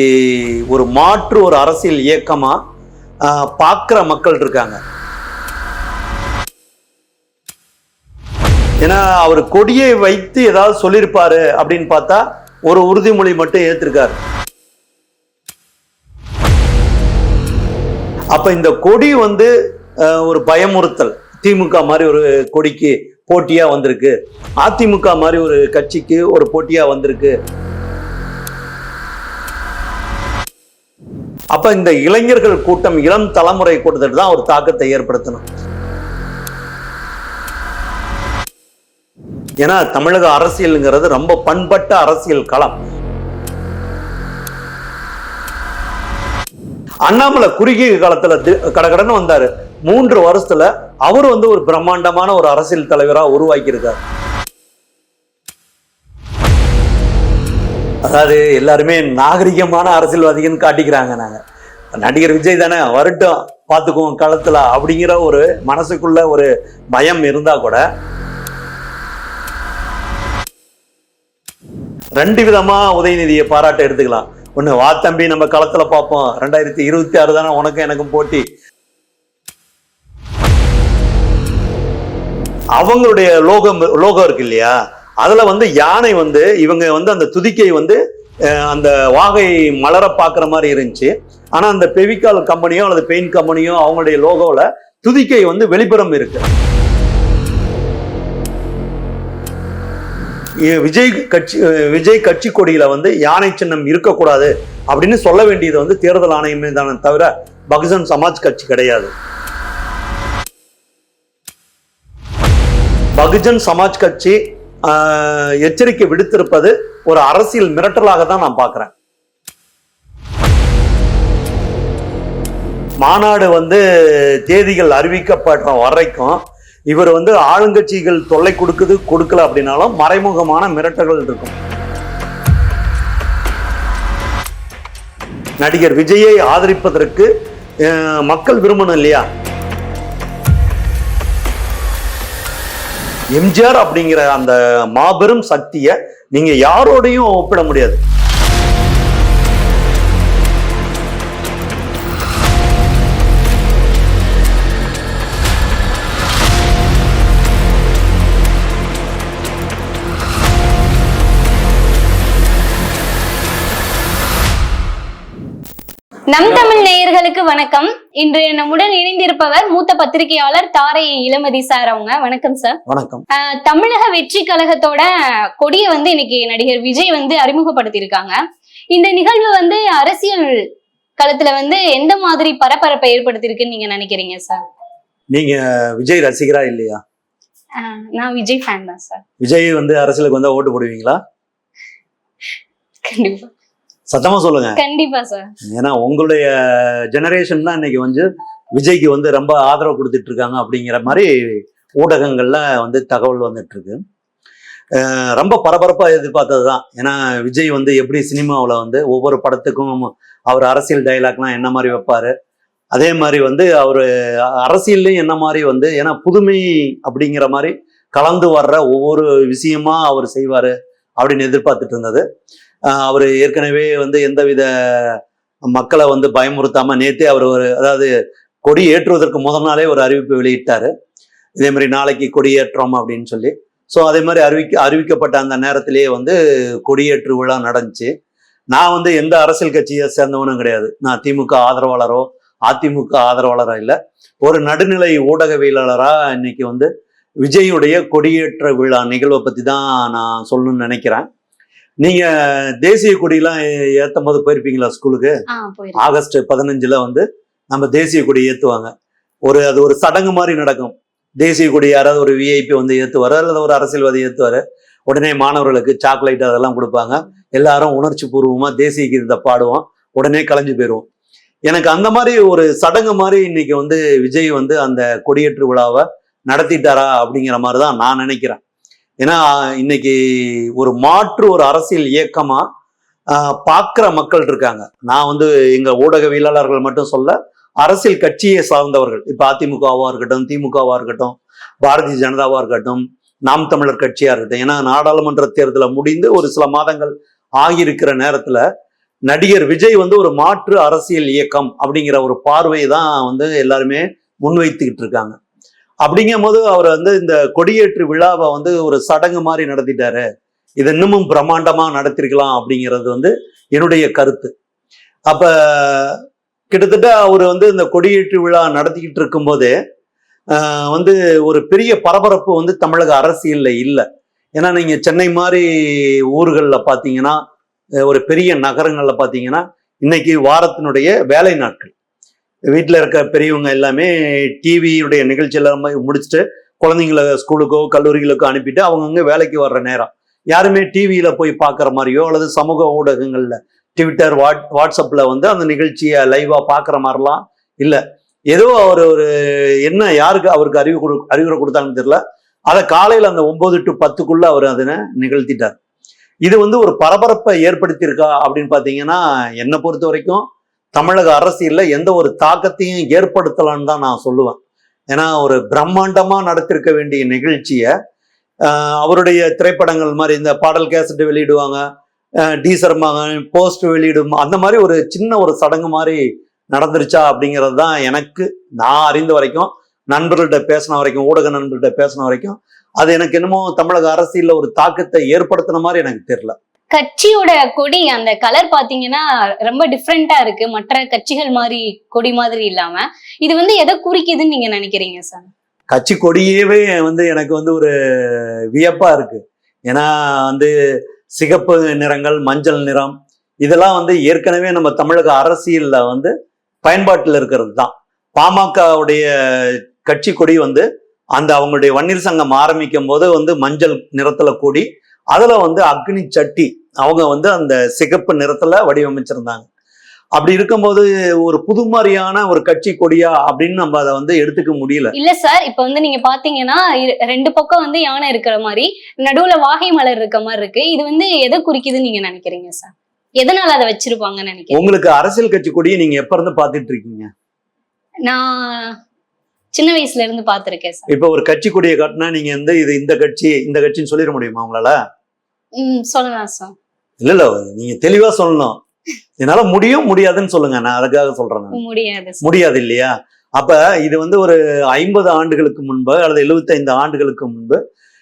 இன்னைக்கு ஒரு மாற்று ஒரு அரசியல் இயக்கமா பார்க்குற மக்கள் இருக்காங்க. ஏன்னா அவர் கொடியை வைத்து ஏதாவது சொல்லியிருப்பாரு அப்படின்னு பார்த்தா ஒரு உறுதிமொழி மட்டும் ஏத்திருக்காரு. அப்ப இந்த கொடி வந்து ஒரு பயமுறுத்தல். திமுக மாதிரி ஒரு கொடிக்கு போட்டியா வந்திருக்கு. அதிமுக மாதிரி ஒரு கட்சிக்கு ஒரு போட்டியா வந்திருக்கு. அப்ப இந்த இளைஞர்கள் கூட்டம் இளம் தலைமுறை கூட்டத்தில் தான் ஒரு தாக்கத்தை ஏற்படுத்தணும். ஏன்னா தமிழக அரசியலுங்கிறது ரொம்ப பண்பட்ட அரசியல் களம். அண்ணாமலை குறுகிய காலத்துல கடகடன்னு வந்தாரு. மூன்று வருஷத்துல அவர் வந்து ஒரு பிரம்மாண்டமான ஒரு அரசியல் தலைவரா உருவாக்கி அதாவது எல்லாருமே நாகரிகமான அரசியல்வாதிகள்னு காட்டிக்கிறாங்க நாங்க. நடிகர் விஜய் தானே வரட்டும் பார்த்துக்குவோம் களத்துல அப்படிங்கிற ஒரு மனசுக்குள்ள ஒரு பயம் இருந்தா கூட ரெண்டு விதமா உதயநிதியை பாராட்ட எடுத்துக்கலாம். ஒண்ணு வா தம்பி நம்ம களத்துல பார்ப்போம். ரெண்டாயிரத்தி இருபத்தி ஆறு தானே உனக்கும் எனக்கும் போட்டி. அவங்களுடைய லோகம் லோகம் இருக்கு இல்லையா? அதுல வந்து யானை வந்து இவங்க வந்து அந்த துதிக்கை வந்து அந்த வாகை மலர பார்க்குற மாதிரி இருந்துச்சு. ஆனா அந்த பெவிக்கால் கம்பெனியோ அல்லது பெயிண்ட் கம்பெனியோ அவங்களுடைய லோகோவில் துதிக்கை வந்து வெளிப்புறம் இருக்கு. விஜய் கட்சி விஜய் கட்சி கொடியில வந்து யானை சின்னம் இருக்கக்கூடாது அப்படின்னு சொல்ல வேண்டியது வந்து தேர்தல் ஆணையமே தானே தவிர பகுஜன் சமாஜ் கட்சி கிடையாது. பகுஜன் சமாஜ் கட்சி எச்சரிக்கை விடுத்திருப்பது ஒரு அரசியல் மிரட்டலாக தான் நான் பார்க்குறேன். மாநாடு வந்து தேதிகள் அறிவிக்கப்படுற வரைக்கும் இவர் வந்து ஆளுங்கட்சிகள் தொல்லை கொடுக்குது கொடுக்கல அப்படின்னாலும் மறைமுகமான மிரட்டல்கள் இருக்கும். நடிகர் விஜயை ஆதரிப்பதற்கு மக்கள் விரும்பணும் இல்லையா? எம்ஜிஆர் அப்படிங்கிற அந்த மாபெரும் சக்தியை நீங்க யாரோடையும் ஒப்பிட முடியாது. நம் தமிழ் நேயர்களுக்கு வணக்கம். இன்று நம்முடன் இணைந்திருப்பவர் மூத்த பத்திரிகையாளர் தாரை இளமதி சார் அவங்க. வணக்கம் சார் வணக்கம். தமிழக வெற்றி கழகத்தோட கொடியை வந்து இன்னைக்கு நடிகர் விஜய் வந்து அறிமுகப்படுத்தியிருக்காங்க. இந்த நிகழ்வு வந்து அரசியல் களத்துல வந்து எந்த மாதிரி பரபரப்பை ஏற்படுத்தியிருக்குன்னு நீங்க நினைக்கிறீங்க சார் நீங்க விஜய் ரசிகரா இல்லையா? நான் விஜய் ஃபேன் தான் சார் விஜய் வந்து அரசியலுக்கு வந்தா ஓட்டு போடுவீங்களா? கண்டிப்பா. சத்தமா சொல்லுங்க. கண்டிப்பா சார். ஏன்னா உங்களுடைய ஜெனரேஷன் தான் இன்னைக்கு வந்து விஜய்க்கு வந்து ரொம்ப ஆதரவு கொடுத்துட்டு இருக்காங்க அப்படிங்கிற மாதிரி ஊடகங்கள்ல வந்து தகவல் வந்துட்டு இருக்கு ரொம்ப பரபரப்பா எதிர்பார்த்தது தான் ஏன்னா விஜய் வந்து எப்படி சினிமாவில் வந்து ஒவ்வொரு படத்துக்கும் அவர் அரசியல் டைலாக்லாம் என்ன மாதிரி வைப்பாரு? அதே மாதிரி வந்து அவர் அரசியல்லையும் என்ன மாதிரி வந்து ஏன்னா புதுமை அப்படிங்கிற மாதிரி கலந்து வர்ற ஒவ்வொரு விஷயமா அவர் செய்வாரு அப்படின்னு எதிர்பார்த்துட்டு இருந்தது அவர் ஏற்கனவே வந்து எந்தவித மக்களை வந்து பயமுறுத்தாம நேத்தே அவர் ஒரு அதாவது கொடி ஏற்றுவதற்கு முதல் நாளே ஒரு அறிவிப்பு வெளியிட்டார். இதே மாதிரி நாளைக்கு கொடியேற்றோம் அப்படின்னு சொல்லி. ஸோ அதே மாதிரி அறிவிக்க அறிவிக்கப்பட்ட அந்த நேரத்திலேயே வந்து கொடியேற்று விழா நடந்துச்சு. நான் வந்து எந்த அரசியல் கட்சியை சேர்ந்தவனும் கிடையாது. நான் திமுக ஆதரவாளரோ அதிமுக ஆதரவாளரோ இல்லை. ஒரு நடுநிலை ஊடகவியலாளராக இன்னைக்கு வந்து விஜயுடைய கொடியேற்ற விழா நிகழ்வை பற்றி தான் நான் சொல்லணும்னு நினைக்கிறேன். நீங்க தேசிய கொடியெல்லாம் ஏத்தும் போது போயிருப்பீங்களா ஸ்கூலுக்கு? ஆகஸ்ட் பதினஞ்சுல வந்து நம்ம தேசிய கொடி ஏத்துவாங்க. ஒரு அது ஒரு சடங்கு மாதிரி நடக்கும். தேசிய கொடி யாராவது ஒரு விஐபி வந்து ஏத்துவாரு அல்லது ஒரு அரசியல்வாதி ஏத்துவாரு உடனே மாணவர்களுக்கு சாக்லேட் அதெல்லாம் கொடுப்பாங்க. எல்லாரும் உணர்ச்சி பூர்வமா தேசிய கீதத்தை பாடுவோம். உடனே கலைஞ்சு போயிடுவோம் எனக்கு அந்த மாதிரி ஒரு சடங்கு மாதிரி இன்னைக்கு வந்து விஜய் வந்து அந்த கொடியேற்று விழாவை நடத்திட்டாரா அப்படிங்கிற மாதிரி தான் நான் நினைக்கிறேன். ஏன்னா இன்னைக்கு ஒரு மாற்று ஒரு அரசியல் இயக்கமா பார்க்குற மக்கள் இருக்காங்க. நான் வந்து எங்க ஊடகவியலாளர்கள் மட்டும் சொல்ல அரசியல் கட்சியை சார்ந்தவர்கள். இப்ப அதிமுகவா இருக்கட்டும் திமுகவா இருக்கட்டும் பாரதிய ஜனதாவா இருக்கட்டும் நாம் தமிழர் கட்சியா இருக்கட்டும். ஏன்னா நாடாளுமன்ற தேர்தலை முடிந்து ஒரு சில மாதங்கள் ஆகியிருக்கிற நேரத்துல நடிகர் விஜய் வந்து ஒரு மாற்று அரசியல் இயக்கம் அப்படிங்கிற ஒரு பார்வை தான் வந்து எல்லாருமே முன்வைத்துக்கிட்டு இருக்காங்க. அப்படிங்கும் போது அவர் வந்து இந்த கொடியேற்று விழாவை வந்து ஒரு சடங்கு மாதிரி நடத்திட்டாரு. இது இன்னமும் பிரம்மாண்டமா நடத்திருக்கலாம் அப்படிங்கிறது வந்து என்னுடைய கருத்து. அப்ப கிட்டத்தட்ட அவர் வந்து இந்த கொடியேற்று விழா நடத்திக்கிட்டு இருக்கும்போதே வந்து ஒரு பெரிய பரபரப்பு வந்து தமிழக அரசியல்ல இல்லை. ஏன்னா நீங்க சென்னை மாதிரி ஊர்களில் பார்த்தீங்கன்னா ஒரு பெரிய நகரங்களில் பார்த்தீங்கன்னா இன்னைக்கு வாரத்தினுடைய வேலை நாட்கள். வீட்டில் இருக்க பெரியவங்க எல்லாமே டிவியுடைய நிகழ்ச்சி எல்லாமே முடிச்சுட்டு குழந்தைங்கள ஸ்கூலுக்கோ கல்லூரிகளுக்கோ அனுப்பிட்டு அவங்கவுங்க வேலைக்கு வர்ற நேரம். யாருமே டிவியில் போய் பார்க்குற மாதிரியோ அல்லது சமூக ஊடகங்களில் ட்விட்டர் வாட் வாட்ஸ்அப்பில் வந்து அந்த நிகழ்ச்சியை லைவாக பார்க்குற மாதிரிலாம் இல்லை. ஏதோ அவர் ஒரு என்ன யாருக்கு அவருக்கு அறிவு கொடு அறிவுரை கொடுத்தாங்கன்னு தெரியல. அதை காலையில் அந்த ஒம்பது டு பத்துக்குள்ளே அவர் அதனை நிகழ்த்திட்டார். இது வந்து ஒரு பரபரப்பை ஏற்படுத்தியிருக்கா அப்படின்னு பார்த்தீங்கன்னா என்னை பொறுத்த வரைக்கும் தமிழக அரசியல்ல எந்த ஒரு தாக்கத்தையும் ஏற்படுத்தலான்னு தான் நான் சொல்லுவேன். ஏன்னா ஒரு பிரம்மாண்டமா நடத்திருக்க வேண்டிய நிகழ்ச்சியை அவருடைய திரைப்படங்கள் மாதிரி இந்த பாடல் கேசட் வெளியிடுவாங்க டீசர் போஸ்ட் வெளியிடும் அந்த மாதிரி ஒரு சின்ன ஒரு சடங்கு மாதிரி நடந்துருச்சா அப்படிங்கிறது தான் எனக்கு நான் அறிந்த வரைக்கும் நண்பர்கள்ட்ட பேசின வரைக்கும் ஊடக நண்பர்கள்ட்ட பேசின வரைக்கும் அது எனக்கு என்னமோ தமிழக அரசியலில் ஒரு தாக்கத்தை ஏற்படுத்தின மாதிரி எனக்கு தெரியல. கட்சியோட கொடி அந்த கலர் பாத்தீங்கன்னா ரொம்ப டிஃப்ரெண்டா இருக்கு. மற்ற கட்சிகள் மாதிரி கொடி மாதிரி இல்லாம. இது வந்து எதை குறிக்குதுன்னு நீங்க நினைக்கிறீங்க சார்? கட்சி கொடியவே வந்து எனக்கு வந்து ஒரு வியப்பா இருக்கு. ஏன்னா வந்து சிகப்பு நிறங்கள் மஞ்சள் நிறம் இதெல்லாம் வந்து ஏற்கனவே நம்ம தமிழக அரசியல்ல வந்து பயன்பாட்டில் இருக்கிறது தான். பாமகவுடைய கட்சி கொடி வந்து அந்த அவங்களுடைய வன்னியர் சங்கம் ஆரம்பிக்கும் போது வந்து மஞ்சள் நிறத்துல கொடி அதுல வந்து அக்னி சட்டி அவங்க வந்து அந்த சிகப்பு நிறத்துல வடிவமைச்சிருந்தாங்க. அப்படி இருக்கும்போது ஒரு புது மாதிரியான ஒரு கட்சி கொடியா அப்படின்னு நம்ம அதை வந்து எடுத்துக்க முடியல. இல்ல சார் இப்ப வந்து நீங்க பாத்தீங்கன்னா ரெண்டு பக்கம் வந்து யானை இருக்கிற மாதிரி நடுவுல வாகை மலர் இருக்க மாதிரி இருக்கு. இது வந்து எதை குறிக்குதுன்னு நீங்க நினைக்கிறீங்க சார் எதனால அதை வச்சிருப்பாங்கன்னு நினைக்கிறீங்க? உங்களுக்கு அரசியல் கட்சி கொடியை நீங்க எப்ப இருந்து பாத்துட்டு இருக்கீங்க? நான் சின்ன வயசுல இருந்து பாத்திருக்கேன் சார் இப்ப ஒரு கட்சி கொடியை காட்டினா நீங்க வந்து இது இந்த கட்சி இந்த கட்சின்னு சொல்லிட முடியுமா உங்களால? சொல்லலாம் சார் இல்ல இல்ல நீங்க தெளிவா சொல்லணும். என்னால முடியும் முடியாதுன்னு சொல்லுங்க. நான் அதுக்காக சொல்றேன். முடியாது முடியாது இல்லையா? அப்ப இது வந்து ஒரு ஐம்பது ஆண்டுகளுக்கு முன்பு அல்லது 75 ஆண்டுகளுக்கு முன்பு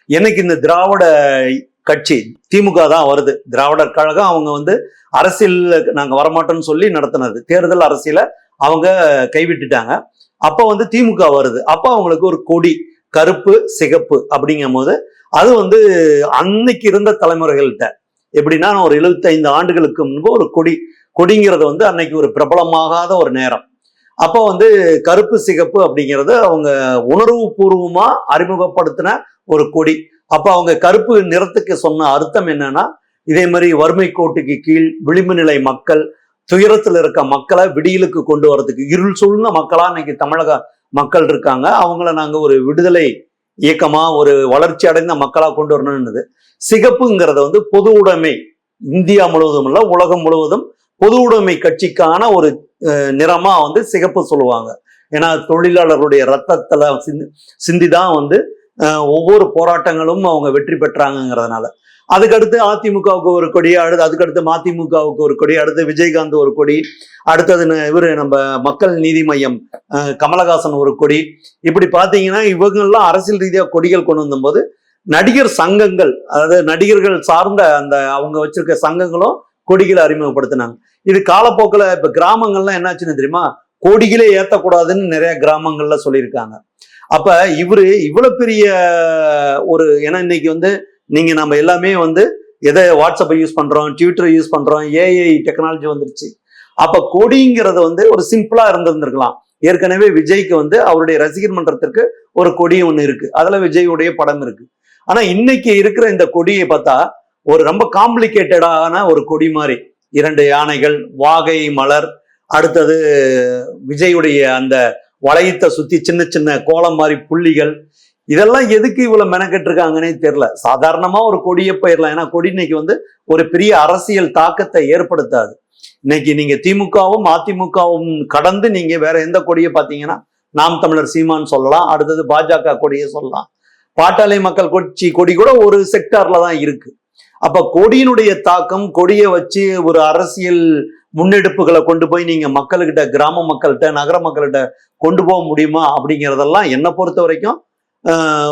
எனக்கு இந்த திராவிட கட்சி திமுக தான் வருது. திராவிடர் கழகம் அவங்க வந்து அரசியல் நாங்க வரமாட்டோம்னு சொல்லி நடத்தினது. தேர்தல் அரசியல அவங்க கைவிட்டுட்டாங்க. அப்ப வந்து திமுக வருது. அப்ப அவங்களுக்கு ஒரு கொடி கருப்பு சிகப்பு அப்படிங்கும் போது அது வந்து அன்னைக்கு இருந்த தலைமுறைகள்கிட்ட. எப்படின்னா ஒரு 75 ஆண்டுகளுக்கு முன்பு ஒரு கொடி கொடிங்கிறது வந்து அன்னைக்கு ஒரு பிரபலமாகாத ஒரு நேரம். அப்போ வந்து கருப்பு சிகப்பு அப்படிங்கிறது அவங்க உணர்வு பூர்வமா அறிமுகப்படுத்தின ஒரு கொடி. அப்போ அவங்க கருப்பு நிறத்துக்கு சொன்ன அர்த்தம் என்னன்னா இதே மாதிரி வறுமை கோட்டுக்கு கீழ் விளிம்பு நிலை மக்கள் துயரத்தில் இருக்க மக்களை விடியலுக்கு கொண்டு வரதுக்கு இருள் சூழ்ந்த மக்களா இன்னைக்கு தமிழக மக்கள் இருக்காங்க. அவங்கள நாங்கள் ஒரு விடுதலை இயக்கமாக ஒரு வளர்ச்சி அடைந்த மக்களாக கொண்டு வரணும்னு சிகப்புங்கிறத வந்து பொது உடைமை இந்தியா முழுவதும் இல்ல உலகம் முழுவதும் பொது உடைமை கட்சிக்கான ஒரு நிறமாக வந்து சிகப்பு சொல்லுவாங்க. ஏன்னா தொழிலாளர்களுடைய ரத்தத்தில் சிந்தி சிந்தி தான் வந்து ஒவ்வொரு போராட்டங்களும் அவங்க வெற்றி பெற்றாங்கங்கிறதுனால. அதுக்கடுத்து அதிமுகவுக்கு ஒரு கொடி அடுத்து அதுக்கடுத்து மதிமுகவுக்கு ஒரு கொடி அடுத்து விஜயகாந்த் ஒரு கொடி அடுத்தது இவர் நம்ம மக்கள் நீதி மையம் கமலஹாசன் ஒரு கொடி. இப்படி பார்த்தீங்கன்னா இவங்கெல்லாம் அரசியல் ரீதியாக கொடிகள் கொண்டு வந்தபோது நடிகர் சங்கங்கள் அதாவது நடிகர்கள் சார்ந்த அந்த அவங்க வச்சிருக்க சங்கங்களும் கொடிகளை அறிமுகப்படுத்தினாங்க. இது காலப்போக்கில் இப்போ கிராமங்கள்லாம் என்னாச்சுன்னு தெரியுமா? கொடிகளே ஏற்றக்கூடாதுன்னு நிறைய கிராமங்கள்ல சொல்லியிருக்காங்க. அப்ப இவரு இவ்வளவு பெரிய ஒரு ஏன்னா இன்னைக்கு வந்து நீங்க நம்ம எல்லாமே வந்து எதை வாட்ஸ்அப்பை யூஸ் பண்றோம் ட்விட்டரை யூஸ் பண்றோம் ஏஐ டெக்னாலஜி வந்துருச்சு. அப்ப கொடிங்கிறது வந்து ஒரு சிம்பிளா இருந்திருந்திருக்கலாம். ஏற்கனவே விஜய்க்கு வந்து அவருடைய ரசிகர் மன்றத்திற்கு ஒரு கொடி ஒன்று இருக்கு. அதுல விஜயுடைய படம் இருக்கு. ஆனா இன்னைக்கு இருக்கிற இந்த கொடியை பார்த்தா ஒரு ரொம்ப காம்ப்ளிகேட்டடான ஒரு கொடி மாதிரி. இரண்டு யானைகள் வாகை மலர் அடுத்தது விஜயுடைய அந்த வளையத்தை சுத்தி சின்ன சின்ன கோலம் மாதிரி புள்ளிகள் இதெல்லாம் எதுக்கு இவ்வளவு மெனக்கெட்டு இருக்காங்கன்னே தெரியல. சாதாரணமா ஒரு கொடியை போயிடலாம் ஏன்னா கொடி இன்னைக்கு வந்து ஒரு பெரிய அரசியல் தாக்கத்தை ஏற்படுத்தாது. இன்னைக்கு நீங்க திமுகவும் அதிமுகவும் கடந்து நீங்க வேற எந்த கொடியை பார்த்தீங்கன்னா நாம் தமிழர் சீமான் சொல்லலாம். அடுத்தது பாஜக கொடியை சொல்லலாம். பாட்டாளி மக்கள் கட்சி கொடி கூட ஒரு செக்டார்ல தான் இருக்கு. அப்ப கொடியினுடைய தாக்கம் கொடியை வச்சு ஒரு அரசியல் முன்னெடுப்புகளை கொண்டு போய் நீங்க மக்கள்கிட்ட கிராம மக்கள்கிட்ட நகர மக்கள்கிட்ட கொண்டு போக முடியுமா அப்படிங்கிறதெல்லாம் என்னை பொறுத்த வரைக்கும்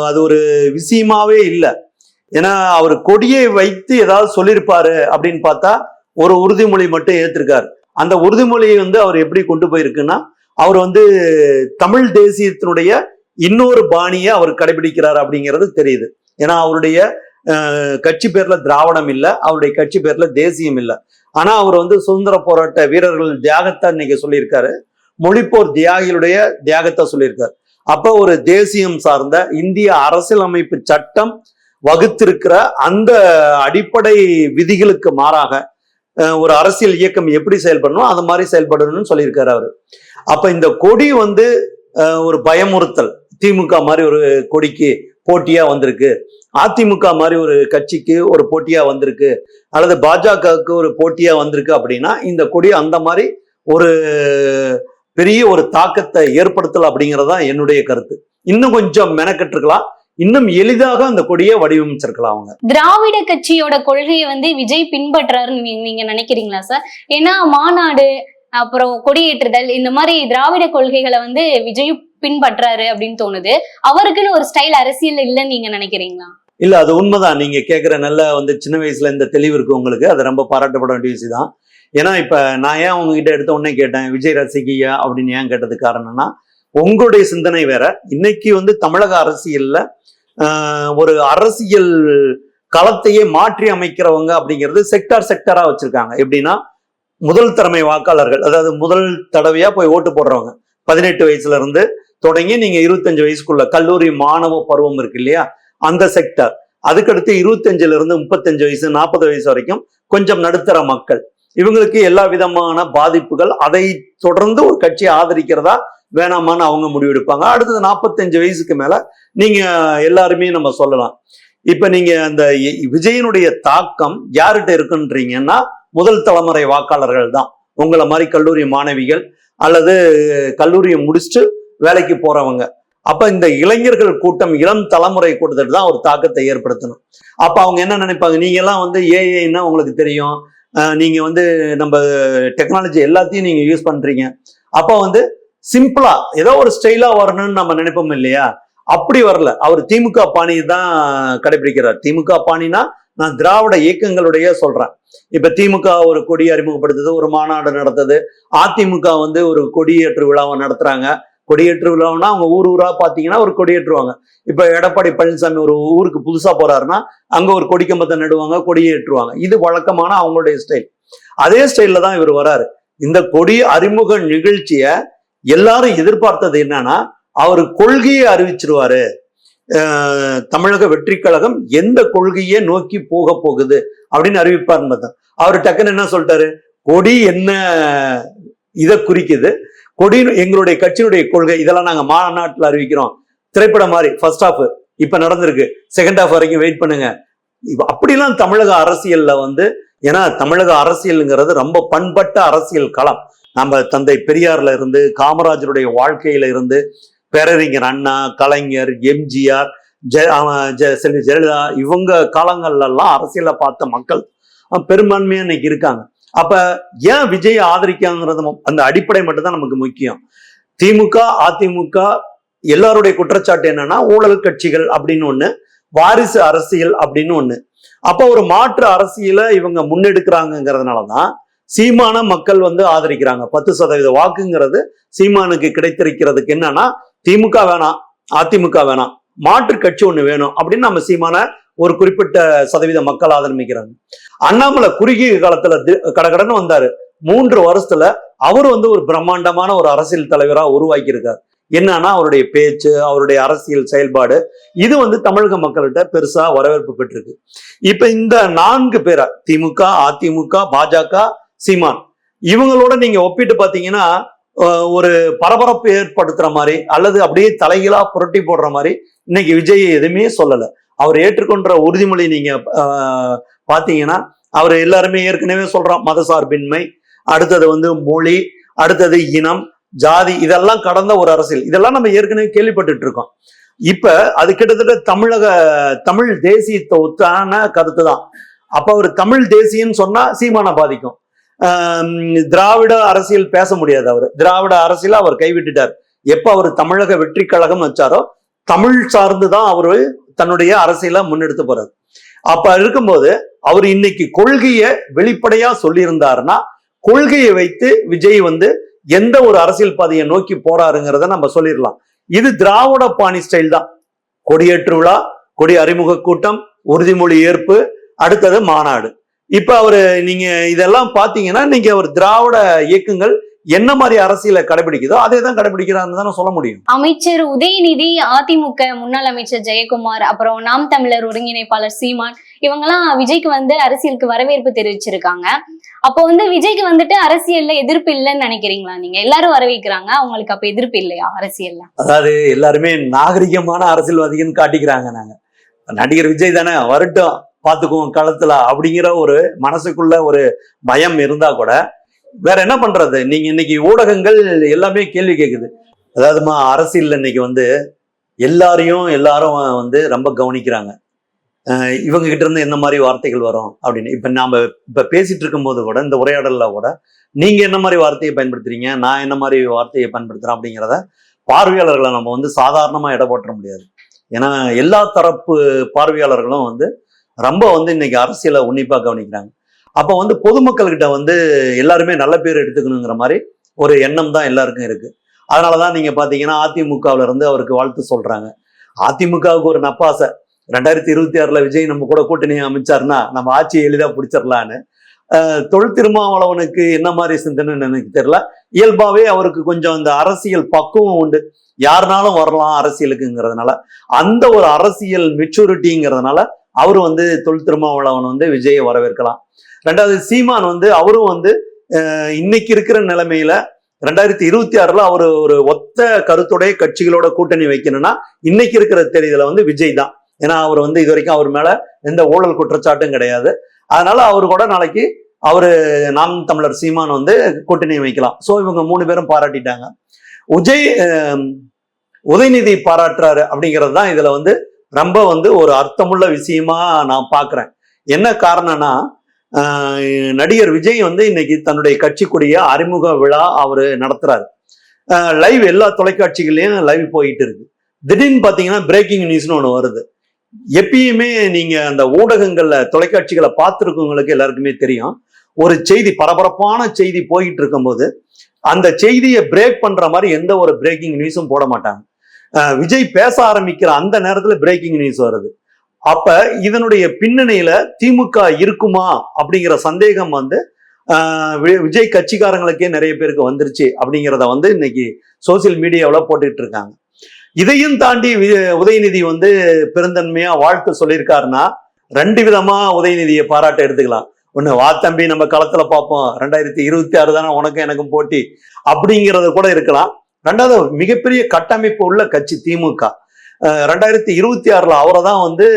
அது ஒரு விஷயமாவே இல்லை. ஏன்னா அவர் கொடியை வைத்து ஏதாவது சொல்லியிருப்பாரு அப்படின்னு பார்த்தா ஒரு உறுதிமொழி மட்டும் ஏற்றிருக்காரு அந்த உறுதிமொழியை வந்து அவர் எப்படி கொண்டு போயிருக்குன்னா அவர் வந்து தமிழ் தேசியத்தினுடைய இன்னொரு பாணியை அவர் கடைபிடிக்கிறார் அப்படிங்கிறது தெரியுது. ஏன்னா அவருடைய கட்சி பேர்ல திராவிடம் இல்லை அவருடைய கட்சி பேர்ல தேசியம் இல்லை. ஆனா அவர் வந்து சுதந்திர போராட்ட வீரர்கள் தியாகத்தை இன்னைக்கு சொல்லியிருக்காரு. மொழிப்போர் தியாகிகளுடைய தியாகத்தை சொல்லியிருக்காரு. அப்ப ஒரு தேசியம் சார்ந்த இந்திய அரசியலமைப்பு சட்டம் வகுத்திருக்கிற அந்த அடிப்படை விதிகளுக்கு மாறாக ஒரு அரசியல் இயக்கம் எப்படி செயல்படணும் அது மாதிரி செயல்படணும்னு சொல்லியிருக்காரு அவரு. அப்ப இந்த கொடி வந்து ஒரு பயமுறுத்தல். திமுக மாதிரி ஒரு கொடிக்கு போட்டியா வந்திருக்கு. அதிமுக மாதிரி ஒரு கட்சிக்கு ஒரு போட்டியா வந்திருக்கு. அல்லது பாஜகவுக்கு ஒரு போட்டியா வந்திருக்கு அப்படின்னா இந்த கொடி அந்த மாதிரி ஒரு பெரிய ஒரு தாக்கத்தை ஏற்படுத்தல அப்படிங்கிறது தான் என்னுடைய கருத்து. இன்னும் கொஞ்சம் மெனக்கெட்டிருக்கலாம். இன்னும் எளிதாக அந்த கொடியை வடிவமைச்சிருக்கலாம் அவங்க. திராவிட கட்சியோட கொள்கையை வந்து விஜய் பின்பற்றாருன்னு நீங்க- நினைக்கிறீங்களா சார்? ஏன்னா மாநாடு அப்புறம் கொடியேற்றுதல் இந்த மாதிரி திராவிட கொள்கைகளை வந்து விஜயும் பின்பற்றாரு அப்படின்னு தோணுது. அவருக்குன்னு ஒரு ஸ்டைல் அரசியல் இல்லைன்னு நீங்க நினைக்கிறீங்களா? இல்ல அது உண்மைதான். நீங்க கேட்குற நல்ல வந்து சின்ன வயசுல இந்த தெளிவு இருக்கு உங்களுக்கு. அது ரொம்ப பாராட்டப்பட வேண்டிய விஷயம் தான் ஏன்னா இப்போ நான் ஏன் உங்ககிட்ட எடுத்த உடனே கேட்டேன் விஜய் ரசிகையா அப்படின்னு ஏன் கேட்டதுக்கு காரணம்னா உங்களுடைய சிந்தனை வேற. இன்னைக்கு வந்து தமிழக அரசியல்ல ஆஹ், ஒரு அரசியல் களத்தையே மாற்றி அமைக்கிறவங்க அப்படிங்கிறது செக்டார் செக்டாரா வச்சிருக்காங்க. எப்படின்னா முதல் தலைமை வாக்காளர்கள் அதாவது முதல் தடவையா போய் ஓட்டு போடுறவங்க. பதினெட்டு வயசுல இருந்து தொடங்கி நீங்க இருபத்தஞ்சு வயசுக்குள்ள கல்லூரி மாணவ பருவம் இருக்கு இல்லையா? அந்த செக்டர் அதுக்கடுத்து இருபத்தஞ்சுல இருந்து முப்பத்தஞ்சு வயசு நாற்பது வயசு வரைக்கும் கொஞ்சம் நடுத்தர மக்கள். இவங்களுக்கு எல்லா விதமான பாதிப்புகள் அதை தொடர்ந்து ஒரு கட்சியை ஆதரிக்கிறதா வேணாமான்னு அவங்க முடிவெடுப்பாங்க. அடுத்தது நாற்பத்தஞ்சு வயசுக்கு மேல நீங்க எல்லாருமே நம்ம சொல்லலாம். இப்ப நீங்க அந்த விஜயனுடைய தாக்கம் யார்கிட்ட இருக்குன்றீங்கன்னா முதல் தலைமுறை வாக்காளர்கள் தான். உங்களை மாதிரி கல்லூரி மாணவிகள் அல்லது கல்லூரியை முடிச்சுட்டு வேலைக்கு போறவங்க. அப்ப இந்த இளைஞர்கள் கூட்டம் இளம் தலைமுறை கூட்டத்தில் தான் ஒரு தாக்கத்தை ஏற்படுத்தணும். அப்ப அவங்க என்ன நினைப்பாங்க? நீங்க எல்லாம் வந்து ஏஐன்னா உங்களுக்கு தெரியும். நீங்கள் வந்து நம்ம டெக்னாலஜி எல்லாத்தையும் நீங்கள் யூஸ் பண்ணுறீங்க அப்போ வந்து சிம்பிளாக ஏதோ ஒரு ஸ்டைலாக வரணும்னு நம்ம நினைப்போம் இல்லையா? அப்படி வரல. அவர் திமுக பாணி தான் கடைபிடிக்கிறார். திமுக பாணினா நான் திராவிட இயக்கங்களுடைய சொல்றேன். இப்ப திமுக ஒரு கொடி அறிமுகப்படுத்துது ஒரு மாநாடு நடத்துது. அதிமுக வந்து ஒரு கொடியேற்று விழாவை நடத்துறாங்க. கொடியேற்று விழாவுனா அவங்க ஊர் ஊரா பாத்தீங்கன்னா ஒரு கொடியேற்றுவாங்க. இப்ப எடப்பாடி பழனிசாமி ஒரு ஊருக்கு புதுசா போறாருன்னா அங்க ஒரு கொடிக்கம்பத்தை நடுவாங்க கொடியேற்றுவாங்க. இது வழக்கமான அவங்களுடைய ஸ்டைல் அதே ஸ்டைல்ல தான் இவர் வராரு. இந்த கொடி அறிமுக நிகழ்ச்சிய எல்லாரும் எதிர்பார்த்தது என்னன்னா அவர் கொள்கையை அறிவிச்சிருவாரு. தமிழக வெற்றி கழகம் எந்த கொள்கையை நோக்கி போக போகுது அப்படின்னு அறிவிப்பார் பார்த்தா அவர் டக்குன்னு என்ன சொல்லிட்டாரு? கொடி என்ன இதை குறிக்குது? கொடி எங்களுடைய கட்சியினுடைய கொள்கை இதெல்லாம் நாங்க மாநாட்டில் அறிவிக்கிறோம். திரைப்படம் மாதிரி ஃபர்ஸ்ட் ஹாஃப் இப்ப நடந்திருக்கு. செகண்ட் ஹாஃப் வரைக்கும் வெயிட் பண்ணுங்க. அப்படிலாம் தமிழக அரசியல்ல வந்து ஏன்னா தமிழக அரசியலுங்கிறது ரொம்ப பண்பட்ட அரசியல் களம். நம்ம தந்தை பெரியார்ல இருந்து காமராஜருடைய வாழ்க்கையில இருந்து பேரறிஞர் அண்ணா கலைஞர் எம்ஜிஆர் ஜெ அவன் செல்வி ஜெயலலிதா இவங்க காலங்கள்லாம் அரசியலை பார்த்த மக்கள் பெரும்பான்மையா இன்னைக்கு இருக்காங்க. அப்ப ஏன் விஜய் ஆதரிக்காங்கிறது அந்த அடிப்படை மட்டும்தான் நமக்கு முக்கியம். திமுக அதிமுக எல்லாருடைய குற்றச்சாட்டு என்னன்னா ஊழல் கட்சிகள் அப்படின்னு ஒண்ணு வாரிசு அரசியல் அப்படின்னு ஒண்ணு. அப்ப ஒரு மாற்று அரசியலை இவங்க முன்னெடுக்கிறாங்கிறதுனாலதான் சீமான மக்கள் வந்து ஆதரிக்கிறாங்க. பத்து சதவீத வாக்குங்கிறது சீமானுக்கு கிடைத்திருக்கிறதுக்கு என்னன்னா திமுக வேணாம் அதிமுக வேணாம் மாற்று கட்சி ஒண்ணு வேணும் அப்படின்னு நம்ம சீமான ஒரு குறிப்பிட்ட சதவீத மக்கள் ஆதரமிக்கிறாங்க அண்ணாமலை குறுகிய காலத்துல தி- கடகடன்னு வந்தாரு. மூன்று வருஷத்துல அவர் வந்து ஒரு பிரம்மாண்டமான ஒரு அரசியல் தலைவரா உருவாக்கி இருக்காரு என்னன்னா அவருடைய பேச்சு அவருடைய அரசியல் செயல்பாடு இது வந்து தமிழக மக்கள்கிட்ட பெருசா வரவேற்பு பெற்றிருக்கு. இப்ப இந்த நான்கு பேரை திமுக அதிமுக பாஜக சீமான் இவங்களோட நீங்க ஒப்பிட்டு பாத்தீங்கன்னா ஒரு பரபரப்பு ஏற்படுத்துற மாதிரி அல்லது அப்படியே தலைகீழா புரட்டி போடுற மாதிரி இன்னைக்கு விஜய் எதுவுமே சொல்லல. அவர் ஏற்றுக்கொண்ட உறுதிமொழி நீங்க பார்த்தீங்கன்னா பாத்தீங்கன்னா அவர் எல்லாருமே ஏற்கனவே சொல்றோம் மதசார்பின்மை அடுத்தது வந்து மொழி அடுத்தது இனம் ஜாதி இதெல்லாம் கடந்த ஒரு அரசியல். இதெல்லாம் நம்ம ஏற்கனவே கேள்விப்பட்டுட்டு இருக்கோம். இப்ப அது கிட்டத்தட்ட தமிழக தமிழ் தேசியத்தை ஒத்தான கருத்து தான். அப்ப அவர் தமிழ் தேசியன்னு சொன்னா சீமான பாதிக்கும். திராவிட அரசியல் பேச முடியாது அவர். திராவிட அரசியல அவர் கைவிட்டுட்டார். எப்ப அவர் தமிழக வெற்றி கழகம் வச்சாரோ தமிழ் சார்ந்து தான் அவரு தன்னுடைய அரசியல முன்னெடுத்து போறாரு. அப்ப இருக்கும்போது அவர் இன்னைக்கு கொள்கையை வெளிப்படையா சொல்லியிருந்தாருன்னா கொள்கையை வைத்து விஜய் வந்து எந்த ஒரு அரசியல் பாதையை நோக்கி போறாருங்கிறத நம்ம சொல்லிடலாம். இது திராவிட பாணி ஸ்டைல் தான். கொடியேற்று விழா கொடி அறிமுக கூட்டம் உறுதிமொழி ஏற்பு அடுத்தது மாநாடு. இப்ப அவரு நீங்க இதெல்லாம் பாத்தீங்கன்னா நீங்க ஒரு திராவிட இயக்கங்கள் என்ன மாதிரி அரசியலை கடைபிடிக்குதோ அதே தான் கடைபிடிக்கிறான்னு தானே சொல்ல முடியும். அமைச்சர் உதயநிதி அதிமுக முன்னாள் அமைச்சர் ஜெயக்குமார் அப்புறம் நாம் தமிழர் ஒருங்கிணைப்பாளர் சீமான் இவங்கெல்லாம் விஜய்க்கு வந்து அரசியலுக்கு வரவேற்பு தெரிவிச்சிருக்காங்க. அப்போ வந்து விஜய்க்கு வந்துட்டு அரசியல்ல எதிர்ப்பு இல்லைன்னு நினைக்கிறீங்களா நீங்க? எல்லாரும் வரவேற்கிறாங்க அவங்களுக்கு அப்ப எதிர்ப்பு இல்லையா அரசியல்ல? அதாவது எல்லாருமே நாகரிகமான அரசியல்வாதிகன்னு காட்டிக்கிறாங்க நாங்க. நடிகர் விஜய் தானே வரட்டும் பாத்துக்குவோம் களத்துல அப்படிங்கிற ஒரு மனசுக்குள்ள ஒரு பயம் இருந்தா கூட வேற என்ன பண்றது? நீங்க இன்னைக்கு ஊடகங்கள் எல்லாமே கேள்வி கேக்குது. அதாவதுமா அரசியல் இன்னைக்கு வந்து எல்லாரையும் எல்லாரும் வந்து ரொம்ப கவனிக்கிறாங்க. இவங்க கிட்ட இருந்து என்ன மாதிரி வார்த்தைகள் வரும் அப்படின்னு. இப்ப நாம இப்ப பேசிட்டு இருக்கும்போது கூட இந்த உரையாடல்ல கூட நீங்க என்ன மாதிரி வார்த்தையை பயன்படுத்துறீங்க? நான் என்ன மாதிரி வார்த்தையை பயன்படுத்துறேன் அப்படிங்கிறத பார்வையாளர்களை நம்ம வந்து சாதாரணமா எடை போட்டுற முடியாது. ஏன்னா எல்லா தரப்பு பார்வையாளர்களும் வந்து ரொம்ப வந்து இன்னைக்கு அரசியலை உன்னிப்பா கவனிக்கிறாங்க. அப்போ வந்து பொதுமக்கள்கிட்ட வந்து எல்லாருமே நல்ல பேர் எடுத்துக்கணுங்கிற மாதிரி ஒரு எண்ணம் தான் எல்லாருக்கும் இருக்கு. அதனால தான் நீங்க பாத்தீங்கன்னா அதிமுகவுல இருந்து அவருக்கு வாழ்த்து சொல்றாங்க. அதிமுகவுக்கு ஒரு நப்பாசை. ரெண்டாயிரத்தி இருபத்தி ஆறுல விஜய் நம்ம கூட கூட்டணி அமைச்சாருன்னா நம்ம ஆட்சியை எளிதாக பிடிச்சிடலான்னு. தொழில் திருமாவளவனுக்கு என்ன மாதிரி சிந்தனைன்னு எனக்கு தெரியல. இயல்பாகவே அவருக்கு கொஞ்சம் இந்த அரசியல் பக்குவம் உண்டு. யாருனாலும் வரலாம் அரசியலுக்குங்கிறதுனால. அந்த ஒரு அரசியல் மெச்சூரிட்டிங்கிறதுனால அவர் வந்து தொழில் திருமாவளவன் வந்து விஜயை வரவேற்கலாம். ரெண்டாவது சீமான் வந்து அவரும் வந்து இன்னைக்கு இருக்கிற நிலைமையில ரெண்டாயிரத்தி இருபத்தி ஆறுல அவர் ஒரு ஒத்த கருத்துடைய கட்சிகளோட கூட்டணி வைக்கணும்னா இன்னைக்கு இருக்கிற தேதியில வந்து விஜய் தான். ஏன்னா அவர் வந்து இது வரைக்கும் அவர் மேல எந்த ஊழல் குற்றச்சாட்டும் கிடையாது. அதனால அவர் கூட நாளைக்கு அவரு நாம் தமிழர் சீமான் வந்து கூட்டணி வைக்கலாம். சோ இவங்க மூணு பேரும் பாராட்டிட்டாங்க. உஜய் உதயநிதி பாராட்டுறாரு அப்படிங்கிறது தான் இதுல வந்து ரொம்ப வந்து ஒரு அர்த்தமுள்ள விஷயமா நான் பாக்குறேன். என்ன காரணம்னா நடிகர் விஜய் வந்து இன்னைக்கு தன்னுடைய கட்சிக்குடிய அறிமுக விழா அவர் நடத்துறாரு. லைவ் எல்லா தொலைக்காட்சிகள்லையும் லைவ் போயிட்டு இருக்கு. திடீர்னு பார்த்தீங்கன்னா பிரேக்கிங் நியூஸ்னு ஒன்று வருது. எப்பயுமே நீங்க அந்த ஊடகங்கள்ல தொலைக்காட்சிகளை பார்த்துருக்கவங்களுக்கு எல்லாருக்குமே தெரியும். ஒரு செய்தி பரபரப்பான செய்தி போயிட்டு இருக்கும்போது அந்த செய்தியை பிரேக் பண்ற மாதிரி எந்த ஒரு பிரேக்கிங் நியூஸும் போட மாட்டாங்க. விஜய் பேச ஆரம்பிக்கிற அந்த நேரத்துல பிரேக்கிங் நியூஸ் வருது. அப்ப இதனுடைய பின்னணியில திமுக இருக்குமா அப்படிங்கிற சந்தேகம் வந்து விஜய் கட்சிக்காரங்களுக்கே நிறைய பேருக்கு வந்துருச்சு அப்படிங்கிறத வந்து இன்னைக்கு சோசியல் மீடியாவில் போட்டுட்டு இருக்காங்க. இதையும் தாண்டி உதயநிதி வந்து பெருந்தன்மையா வாழ்த்து சொல்லியிருக்காருன்னா ரெண்டு விதமா உதயநிதியை பாராட்ட எடுத்துக்கலாம். ஒன்று வா தம்பி நம்ம களத்துல பார்ப்போம். ரெண்டாயிரத்தி இருபத்தி ஆறு தானே உனக்கும் எனக்கும் போட்டி. அப்படிங்கிறது கூட இருக்கலாம். ரெண்டாவது மிகப்பெரிய கட்டமைப்பு உள்ள கட்சி திமுக. ரெண்டாயிரத்தி இருபத்தி ஆறில் அவரை தான் வந்து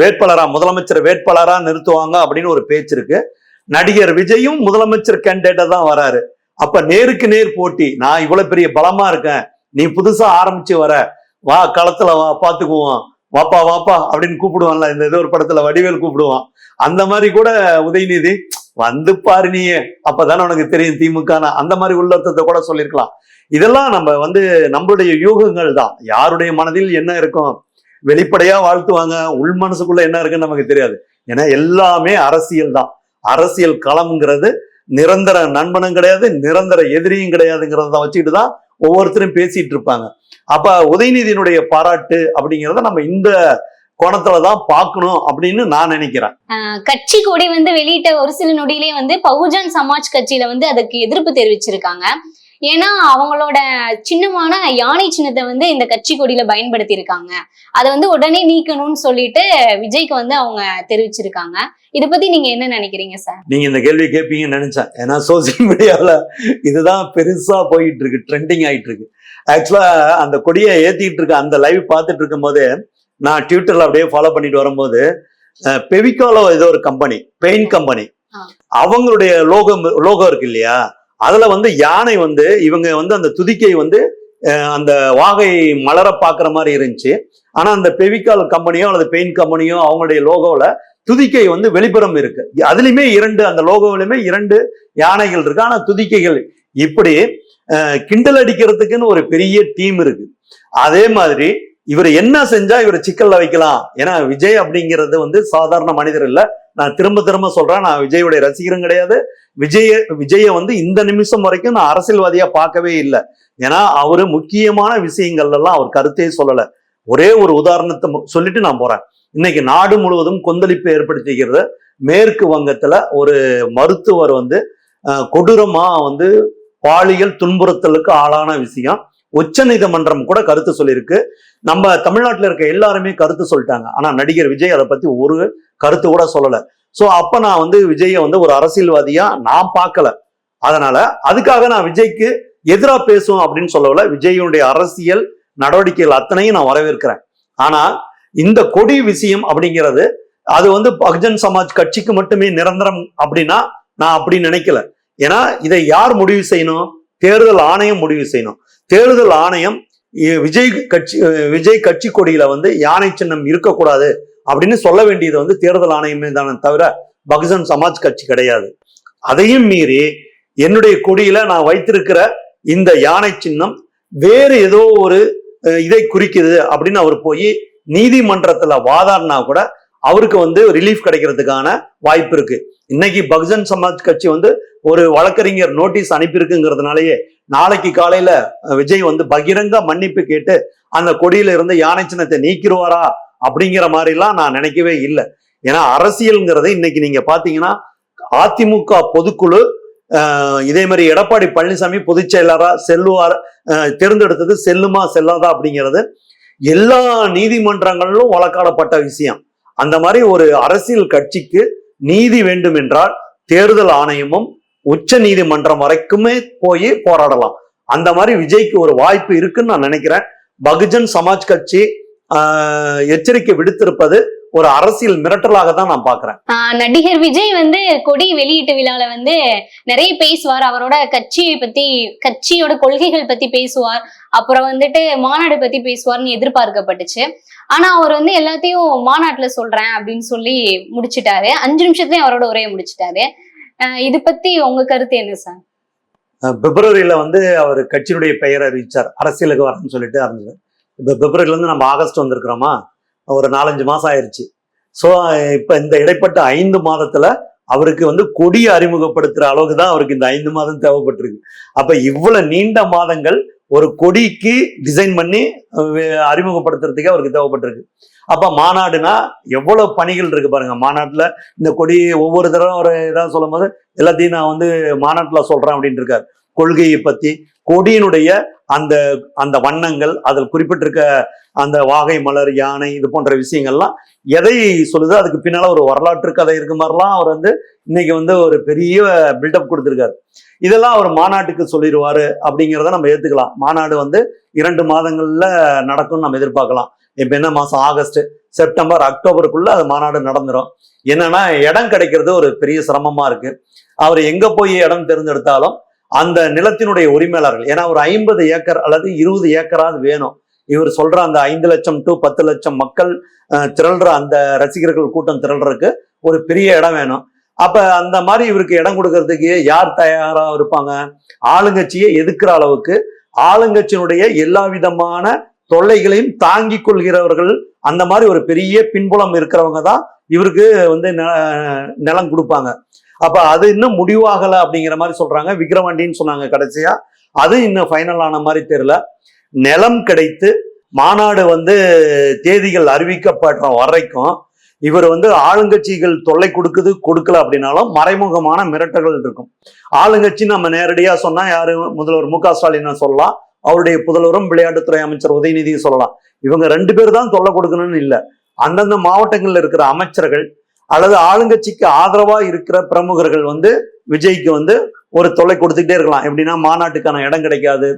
வேட்பாளராக முதலமைச்சர் வேட்பாளராக நிறுத்துவாங்க அப்படின்னு ஒரு பேச்சு இருக்கு. நடிகர் விஜயும் முதலமைச்சர் கேண்டிடேட்டாக தான் வராரு. அப்போ நேருக்கு நேர் போட்டி நான் இவ்வளோ பெரிய பலமாக இருக்கேன் நீ புதுசாக ஆரம்பிச்சு வர வா களத்தில் வா பார்த்துக்குவோம் வாப்பா வாப்பா அப்படின்னு கூப்பிடுவான்ல இந்த ஏதோ ஒரு படத்துல வடிவேல் கூப்பிடுவான். அந்த மாதிரி கூட உதயநிதி வந்து பாரு நீயே. அப்பதானே உனக்கு தெரியும் திமுக அந்த மாதிரி உள்ளர்த்தத்தை கூட சொல்லியிருக்கலாம் இதெல்லாம் நம்ம வந்து நம்மளுடைய யூகங்கள் தான். யாருடைய மனதில் என்ன இருக்கும் வெளிப்படையா வாழ்த்துவாங்க உள் மனசுக்குள்ள என்ன இருக்குன்னு நமக்கு தெரியாது. ஏன்னா எல்லாமே அரசியல் தான். அரசியல் களம்ங்கிறது நிரந்தர நண்பனும் கிடையாது நிரந்தர எதிரியும் கிடையாதுங்கிறத வச்சுக்கிட்டு தான் ஒவ்வொருத்தரும் பேசிட்டு இருப்பாங்க. அப்ப உதயநிதியினுடைய பாராட்டு அப்படிங்கிறத நம்ம இந்த கோணத்துல தான் பார்க்கணும் அப்படின்னு நான் நினைக்கிறேன். கட்சி கொடி வந்து வெளியிட்ட ஒரு சில நொடியிலே வந்து பகுஜன் சமாஜ் கட்சியில வந்து அதுக்கு எதிர்ப்பு தெரிவிச்சிருக்காங்க. ஏன்னா அவங்களோட சின்னமான யானை சின்னத்தை வந்து இந்த கட்சி கொடியில பயன்படுத்தி இருக்காங்க அதை வந்து உடனே நீக்கணும்னு சொல்லிட்டு விஜய்க்கு வந்து அவங்க தெரிவிச்சிருக்காங்க. இத பத்தி நீங்க என்ன நினைக்கிறீங்க சார் நீங்க இந்த கேள்வி கேட்பீங்கன்னு நினைச்சேன். ஏன்னா சோசியல் மீடியாவில் இதுதான் பெருசா போயிட்டு இருக்கு ட்ரெண்டிங் ஆயிட்டு இருக்கு. ஆக்சுவலா அந்த கொடியை ஏத்திட்டு இருக்க அந்த லைவ் பார்த்துட்டு இருக்கும்போது நான் ட்விட்டர்ல அப்படியே ஃபாலோ பண்ணிட்டு வரும்போது பெவிகாலோ ஏதோ ஒரு கம்பெனி பெயிண்ட் கம்பெனி. அவங்களுடைய லோகோ லோகோ இருக்கு இல்லையா? அதுல வந்து யானை வந்து இவங்க வந்து அந்த துதிக்கை வந்து அந்த வாகை மலர பாக்குற மாதிரி இருந்துச்சு. ஆனா அந்த பெவிகால் கம்பெனியோ அல்லது பெயிண்ட் கம்பெனியோ அவங்களுடைய லோகோல துதிக்கை வந்து வெளிப்புறம் இருக்கு. அதுலயுமே இரண்டு அந்த லோகோவிலுமே இரண்டு யானைகள் இருக்கு. ஆனா துதிக்கைகள் இப்படி கிண்டல் அடிக்கிறதுக்குன்னு ஒரு பெரிய டீம் இருக்கு. அதே மாதிரி இவர் என்ன செஞ்சா இவர் சிக்கல்ல வைக்கலாம்? ஏன்னா விஜய் அப்படிங்கிறது வந்து சாதாரண மனிதர் இல்ல. நான் திரும்ப திரும்ப சொல்றேன் நான் விஜயுடைய ரசிகரும் கிடையாது. விஜய விஜய வந்து இந்த நிமிஷம் வரைக்கும் நான் அரசியல்வாதியா பார்க்கவே இல்லை. ஏன்னா அவரு முக்கியமான விஷயங்கள் எல்லாம் அவர் கருத்தையே சொல்லல. ஒரே ஒரு உதாரணத்தை மு- சொல்லிட்டு நான் போறேன். இன்னைக்கு நாடு முழுவதும் கொந்தளிப்பு ஏற்படுத்திக்கிறது. மேற்கு வங்கத்துல ஒரு மருத்துவர் வந்து கொடூரமா வந்து பாலியல் துன்புறுத்தலுக்கு ஆளான விஷயம். உச்ச நீதிமன்றம் கூட கருத்து சொல்லியிருக்கு. நம்ம தமிழ்நாட்டில் இருக்க எல்லாருமே கருத்து சொல்லிட்டாங்க. ஆனால் நடிகர் விஜய் அதை பற்றி ஒரு கருத்து கூட சொல்லலை. ஸோ அப்போ நான் வந்து விஜயை வந்து ஒரு அரசியல்வாதியாக நான் பார்க்கல. அதனால அதுக்காக நான் விஜய்க்கு எதிராக பேசுவோம் அப்படின்னு சொல்லல விஜயனுடைய அரசியல் நடவடிக்கைகள் அத்தனையும் நான் வரவேற்கிறேன். ஆனால் இந்த கொடி விஷயம் அப்படிங்கிறது அது வந்து பகுஜன் சமாஜ் கட்சிக்கு மட்டுமே நிரந்தரம் அப்படின்னா நான் அப்படி நினைக்கல. ஏன்னா இதை யார் முடிவு செய்யணும்? தேர்தல் ஆணையம் முடிவு செய்யணும். தேர்தல் ஆணையம் விஜய் கட்சி விஜய் கட்சி கொடியில வந்து யானை சின்னம் இருக்கக்கூடாது அப்படின்னு சொல்ல வேண்டியது வந்து தேர்தல் ஆணையமே தானே தவிர பகுஜன் சமாஜ் கட்சி கிடையாது. அதையும் மீறி என்னுடைய கொடியில நான் வைத்திருக்கிற இந்த யானை சின்னம் வேறு ஏதோ ஒரு இதை குறிக்குது அப்படின்னு அவர் போய் நீதிமன்றத்துல வாதாடினா கூட அவருக்கு வந்து ரிலீஃப் கிடைக்கிறதுக்கான வாய்ப்பு இருக்கு. இன்னைக்கு பகுஜன் சமாஜ் கட்சி வந்து ஒரு வழக்கறிஞர் நோட்டீஸ் அனுப்பியிருக்குங்கிறதுனாலயே நாளைக்கு காலையில விஜய் வந்து பகிரங்க மன்னிப்பு கேட்டு அந்த கொடியில இருந்து யானை சின்னத்தை நீக்கிடுவாரா அப்படிங்கிற மாதிரிலாம் நான் நினைக்கவே இல்லை. ஏன்னா அரசியல்ங்கிறத இன்னைக்கு நீங்க பாத்தீங்கன்னா அதிமுக பொதுக்குழு இதே மாதிரி எடப்பாடி பழனிசாமி பொதுச் செயலரா செல்லுவார் தேர்ந்தெடுத்தது செல்லுமா செல்லாதா அப்படிங்கிறது எல்லா நீதிமன்றங்களிலும் வழக்காடப்பட்ட விஷயம். அந்த மாதிரி ஒரு அரசியல் கட்சிக்கு நீதி வேண்டும் என்றால் தேர்தல் ஆணையமும் உச்ச நீதிமன்றம் வரைக்குமே போய் போராடலாம். அந்த மாதிரி விஜய்க்கு ஒரு வாய்ப்பு இருக்குன்னு நான் நினைக்கிறேன். பகுஜன் சமாஜ் கட்சி ஆஹ், எச்சரிக்கை விடுத்திருப்பது ஒரு அரசியல் மிரட்டலாக தான் நான் பாக்குறேன் நடிகர் விஜய் வந்து கொடி வெளியீட்டு விழால வந்து நிறைய பேசுவார். அவரோட கட்சியை பத்தி கட்சியோட கொள்கைகள் பத்தி பேசுவார். அப்புறம் வந்துட்டு மாநாடு பத்தி பேசுவார்னு எதிர்பார்க்கப்பட்டுச்சு. ஆனா அவர் வந்து எல்லாத்தையும் மாநாட்டுல சொல்றேன் அப்படின்னு சொல்லி முடிச்சிட்டாரு. அஞ்சு நிமிஷத்துலயும் அவரோட உரையை முடிச்சிட்டாரு. இது பத்தி உங்க கருத்து என்ன சார் பிப்ரவரியில வந்து அவர் கட்சியினுடைய பெயரை அறிவிச்சார் அரசியலுக்கு வரணும்னு சொல்லிட்டு அறிஞ்சது இப்போ பிப்ரவரியில இருந்து நம்ம ஆகஸ்ட் வந்திருக்கிறோமா? ஒரு நாலஞ்சு மாசம் ஆயிருச்சு. ஸோ இப்போ இந்த இடைப்பட்ட ஐந்து மாதத்துல அவருக்கு வந்து கொடியை அறிமுகப்படுத்துற அளவுக்கு தான் அவருக்கு இந்த ஐந்து மாதம் தேவைப்பட்டிருக்கு. அப்ப இவ்வளவு நீண்ட மாதங்கள் ஒரு கொடிக்கு டிசைன் பண்ணி அறிமுகப்படுத்துறதுக்கே அவருக்கு தேவைப்பட்டிருக்கு. அப்போ மாநாடுனா எவ்வளோ பணிகள் இருக்கு பாருங்க. மாநாட்டில் இந்த கொடி ஒவ்வொரு தடவை ஒரு இதாக சொல்லும் போது எல்லாத்தையும் நான் வந்து மாநாட்டில் சொல்கிறேன் அப்படின்ட்டு இருக்காரு. கொள்கையை பற்றி கொடியினுடைய அந்த அந்த வண்ணங்கள் அதில் குறிப்பிட்டிருக்க அந்த வாகை மலர் யானை இது போன்ற விஷயங்கள்லாம் எதை சொல்லுது அதுக்கு பின்னால் ஒரு வரலாற்று கதை இருக்கு மாதிரிலாம் அவர் வந்து இன்னைக்கு வந்து ஒரு பெரிய பில்டப் கொடுத்துருக்காரு. இதெல்லாம் அவர் மாநாட்டுக்கு சொல்லிடுவாரு அப்படிங்கிறத நம்ம ஏற்றுக்கலாம் மாநாடு வந்து இரண்டு மாதங்கள்ல நடக்கும்னு நம்ம எதிர்பார்க்கலாம். இப்போ என்ன மாதம்? ஆகஸ்ட் செப்டம்பர் அக்டோபருக்குள்ள அது மாநாடு நடந்துடும் என்னன்னா இடம் கிடைக்கிறது ஒரு பெரிய சிரமமா இருக்கு. அவர் எங்க போய் இடம் தேர்ந்தெடுத்தாலும் அந்த நிலத்தினுடைய உரிமையாளர்கள் ஏன்னா ஒரு ஐம்பது ஏக்கர் அல்லது இருபது ஏக்கராவது வேணும். இவர் சொல்ற அந்த ஐந்து லட்சம் டு பத்து லட்சம் மக்கள் திரள்ற அந்த ரசிகர்கள் கூட்டம் திரள்றதுக்கு ஒரு பெரிய இடம் வேணும். அப்ப அந்த மாதிரி இவருக்கு இடம் கொடுக்கறதுக்கு யார் தயாரா இருப்பாங்க? ஆளுங்கட்சியை எதிர்க்கிற அளவுக்கு ஆளுங்கட்சியினுடைய எல்லா விதமான தொல்லைகளையும் தாங்கி கொள்கிறவர்கள் அந்த மாதிரி ஒரு பெரிய பின்புலம் இருக்கிறவங்க தான் இவருக்கு வந்து ந- நிலம் கொடுப்பாங்க. அப்ப அது இன்னும் முடிவாகல அப்படிங்கிற மாதிரி சொல்றாங்க. விக்ரவாண்டின்னு சொன்னாங்க கடைசியா. அது இன்னும் ஃபைனல் ஆன மாதிரி தெரியல. நிலம் கிடைத்து மாநாடு வந்து தேதிகள் அறிவிக்கப்படுற வரைக்கும் இவர் வந்து ஆளுங்கட்சிகள் தொல்லை கொடுக்குது கொடுக்கல அப்படின்னாலும் மறைமுகமான மிரட்டல்கள் இருக்கும். ஆளுங்கட்சி நம்ம நேரடியா சொன்னா யாரு? முதல்வர் மு க ஸ்டாலின் சொல்லலாம். அவருடைய புதல்வரும் விளையாட்டுத்துறை அமைச்சர் உதயநிதி சொல்லலாம். இவங்க ரெண்டு பேர் தான் தொல்லை கொடுக்கணும்னு இல்லை. அந்தந்த மாவட்டங்களில் இருக்கிற அமைச்சர்கள் அல்லது ஆளுங்கட்சிக்கு ஆதரவா இருக்கிற பிரமுகர்கள் வந்து விஜய்க்கு வந்து ஒரு தொல்லை கொடுத்துக்கிட்டே இருக்கலாம். எப்படின்னா மாநாட்டுக்கான இடம் கிடைக்காது.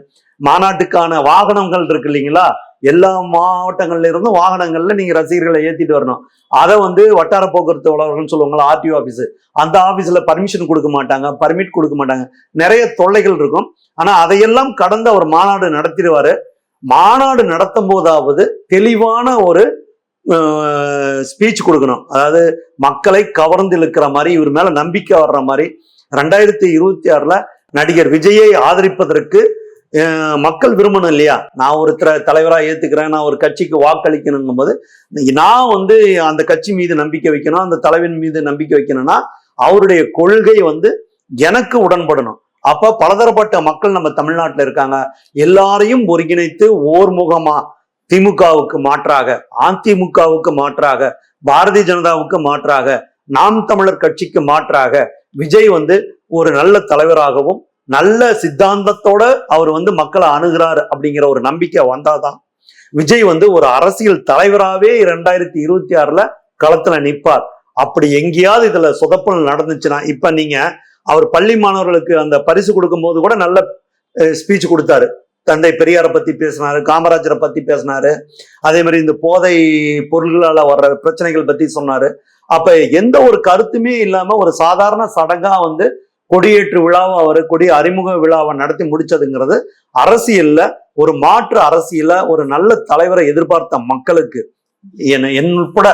மாநாட்டுக்கான வாகனங்கள் இருக்கு இல்லைங்களா? எல்லா மாவட்டங்கள்ல இருந்தும் வாகனங்கள்ல நீங்க ரசிகர்களை ஏத்திட்டு வரணும். அதை வந்து வட்டார போக்குவரத்து உலகம்னு சொல்லுவாங்களா ஆர்டிஓ ஆஃபீஸ் அந்த ஆபீஸ்ல பர்மிஷன் கொடுக்க மாட்டாங்க பர்மிட் கொடுக்க மாட்டாங்க. நிறைய தொல்லைகள் இருக்கும். ஆனா அதையெல்லாம் கடந்து அவர் மாநாடு நடத்திடுவாரு. மாநாடு நடத்தும் போதாவது தெளிவான ஒரு ஸ்பீச் கொடுக்கணும். அதாவது மக்களை கவர்ந்து இழுக்கிற மாதிரி இவர் மேல நம்பிக்கை வர்ற மாதிரி. ரெண்டாயிரத்தி இருபத்தி ஆறுல நடிகர் விஜயை ஆதரிப்பதற்கு மக்கள் விரும்பணும் இல்லையா? நான் ஒரு தலைவராக ஏற்றுக்கிறேன் நான் ஒரு கட்சிக்கு வாக்களிக்கணுங்கும் போது நான் வந்து அந்த கட்சி மீது நம்பிக்கை வைக்கணும் அந்த தலைவன் மீது நம்பிக்கை வைக்கணும்னா அவருடைய கொள்கை வந்து எனக்கு உடன்படணும். அப்போ பலதரப்பட்ட மக்கள் நம்ம தமிழ்நாட்டில் இருக்காங்க. எல்லாரையும் ஒருங்கிணைத்து ஓர்முகமா திமுகவுக்கு மாற்றாக அதிமுகவுக்கு மாற்றாக பாரதிய ஜனதாவுக்கு மாற்றாக நாம் தமிழர் கட்சிக்கு மாற்றாக விஜய் வந்து ஒரு நல்ல தலைவராகவும் நல்ல சித்தாந்தத்தோட அவர் வந்து மக்களை அணுகிறாரு அப்படிங்கிற ஒரு நம்பிக்கை வந்தாதான் விஜய் வந்து ஒரு அரசியல் தலைவராகவே ரெண்டாயிரத்தி இருபத்தி ஆறுல களத்துல நிற்பார். அப்படி எங்கேயாவது இதுல சொதப்பல் நடந்துச்சுன்னா இப்ப நீங்க அவர் பள்ளி மாணவர்களுக்கு அந்த பரிசு கொடுக்கும் போது கூட நல்ல ஸ்பீச் கொடுத்தாரு. தந்தை பெரியாரை பத்தி பேசினாரு காமராஜரை பத்தி பேசினாரு. அதே மாதிரி இந்த போதை பொருள்களால வர்ற பிரச்சனைகள் பத்தி சொன்னாரு. அப்ப எந்த ஒரு கருத்துமே இல்லாம ஒரு சாதாரண சடங்கா வந்து கொடியேற்று விழாவும் அவர் கொடி அறிமுக விழாவை நடத்தி முடிச்சதுங்கிறது அரசியல்ல ஒரு மாற்று அரசியல ஒரு நல்ல தலைவரை எதிர்பார்த்த மக்களுக்கு. என் என் உட்பட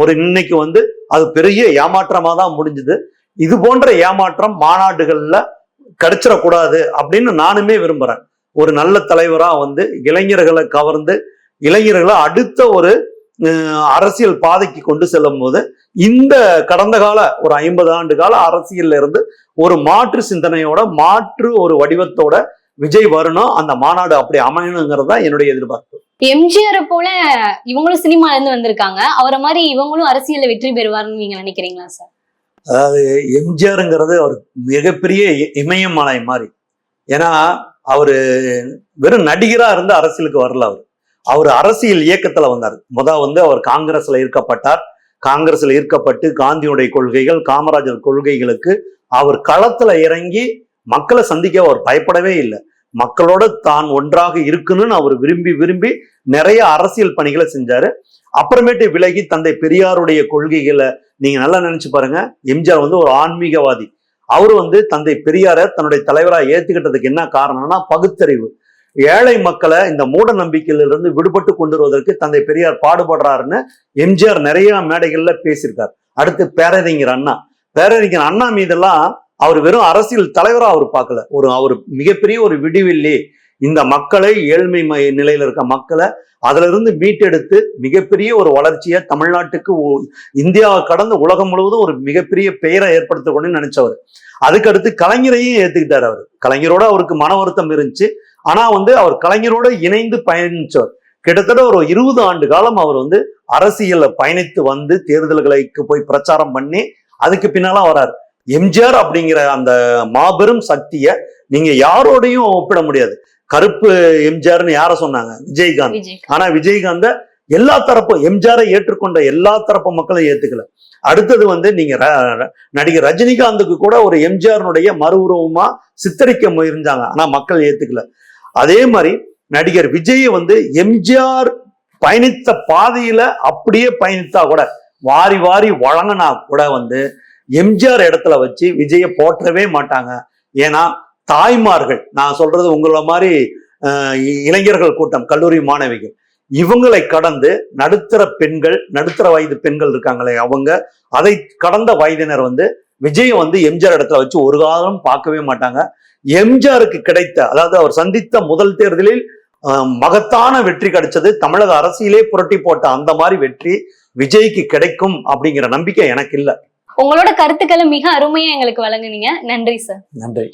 ஒரு இன்னைக்கு வந்து அது பெரிய ஏமாற்றமா தான் முடிஞ்சுது. இது போன்ற ஏமாற்றம் மாநாடுகள்ல கிடைச்சிடக்கூடாது அப்படின்னு நானுமே விரும்புறேன். ஒரு நல்ல தலைவரா வந்து இளைஞர்களை கவர்ந்து இளைஞர்களை அடுத்த ஒரு அரசியல் பாதைக்கு கொண்டு செல்லும் போது இந்த கடந்த கால ஒரு ஐம்பது ஆண்டு கால அரசியல்ல இருந்து ஒரு மாற்று சிந்தனையோட மாற்று ஒரு வடிவத்தோட விஜய் வரணும் அந்த மாநாடு அப்படி அமையணுங்கிறது தான் என்னுடைய எதிர்பார்ப்பு. எம்ஜிஆரை போல இவங்களும் சினிமால இருந்து வந்திருக்காங்க. அவரை மாதிரி இவங்களும் அரசியல்ல வெற்றி பெறுவார்னு நீங்க நினைக்கிறீங்களா சார்? அதாவது எம்ஜிஆருங்கிறது அவர் மிகப்பெரிய இமயமலை மாதிரி ஏன்னா அவரு வெறும் நடிகரா இருந்து அரசியலுக்கு வரல அவர். அவர் அரசியல் இயக்கத்துல வந்தார். முதல் வந்து அவர் காங்கிரஸ்ல ஈர்க்கப்பட்டார். காங்கிரஸ்ல ஈர்க்கப்பட்டு காந்தியுடைய கொள்கைகள் காமராஜர் கொள்கைகளுக்கு அவர் களத்துல இறங்கி மக்களை சந்திக்க அவர் பயப்படவே இல்லை. மக்களோட தான் ஒன்றாக இருக்குன்னு அவர் விரும்பி விரும்பி நிறைய அரசியல் பணிகளை செஞ்சாரு. அப்புறமேட்டு விலகி தந்தை பெரியாருடைய கொள்கைகளை நீங்க நல்லா நினைச்சு பாருங்க. எம்ஜிஆர் வந்து ஒரு ஆன்மீகவாதி. அவர் வந்து தந்தை பெரியாரை தன்னுடைய தலைவராக ஏத்துக்கிட்டதுக்கு என்ன காரணம்னா பகுத்தறிவு. ஏழை மக்களை இந்த மூட நம்பிக்கையிலிருந்து விடுபட்டு கொண்டு வருவதற்கு தந்தை பெரியார் பாடுபடுறாருன்னு எம்ஜிஆர் நிறைய மேடைகள்ல பேசியிருக்கார். அடுத்து பேரறிஞர் அண்ணா. பேரறிஞர் அண்ணா மீதெல்லாம் அவர் வெறும் அரசியல் தலைவரா அவர் பார்க்கல. ஒரு அவர் மிகப்பெரிய ஒரு விடிவெள்ளி இந்த மக்களை ஏழ்மை நிலையில இருக்க மக்களை அதுல இருந்து மீட்டெடுத்து மிகப்பெரிய ஒரு வளர்ச்சியை தமிழ்நாட்டுக்கு இந்தியா இந்தியாவை கடந்து உலகம் முழுவதும் ஒரு மிகப்பெரிய பெயரை ஏற்படுத்தணும்னு நினைச்சவர். அதுக்கடுத்து கலைஞரையும் ஏத்துக்கிட்டார் அவர். கலைஞரோட அவருக்கு மன வருத்தம் இருந்துச்சு. ஆனா வந்து அவர் கலைஞரோட இணைந்து பயணிச்சவர். கிட்டத்தட்ட ஒரு இருபது ஆண்டு காலம் அவர் வந்து அரசியல்ல பயணித்து வந்து தேர்தல்களுக்கு போய் பிரச்சாரம் பண்ணி அதுக்கு பின்னால வராரு. எம்ஜிஆர் அப்படிங்கிற அந்த மாபெரும் சக்தியை நீங்க யாரோடையும் ஒப்பிட முடியாது. கருப்பு எம்ஜிஆர்னு யார சொன்னாங்க? விஜயகாந்த். விஜய் ஆனா விஜயகாந்த எல்லா தரப்பு எம்ஜிஆரை ஏற்றுக்கொண்ட எல்லா தரப்பு மக்களும் ஏத்துக்கல. அடுத்தது வந்து நீங்க நடிகர் ரஜினிகாந்துக்கு கூட ஒரு எம்ஜிஆர்னுடைய மறு உருவமா சித்தரிக்க முயன்றாங்க. ஆனா மக்கள் ஏத்துக்கல. அதே மாதிரி நடிகர் விஜய் வந்து எம்ஜிஆர் பயணித்த பாதையில அப்படியே பயணித்தா கூட வாரி வாரி வழங்கினா கூட வந்து எம்ஜிஆர் இடத்துல வச்சு விஜயை போற்றவே மாட்டாங்க. ஏன்னா தாய்மார்கள் நான் சொல்றது உங்கள மாதிரி இளைஞர்கள் கூட்டம் கல்லூரி மாணவிகள் இவங்களை கடந்து நடுத்தர பெண்கள் நடுத்தர வயது பெண்கள் இருக்காங்களே அவங்க அதை கடந்த வயதினர் வந்து விஜய் வந்து எம்ஜிஆர் இடத்துல வச்சு ஒரு காலம் பார்க்கவே மாட்டாங்க. எம்ஜிஆருக்கு கிடைத்த அதாவது அவர் சந்தித்த முதல் தேர்தலில் மகத்தான வெற்றி கிடைச்சது. தமிழக அரசியலே புரட்டி போட்ட அந்த மாதிரி வெற்றி விஜய்க்கு கிடைக்கும் அப்படிங்கிற நம்பிக்கை எனக்கு இல்லை. உங்களோட கருத்துக்களை மிக அருமையா எங்களுக்கு வழங்குனீங்க. நன்றி சார். நன்றி.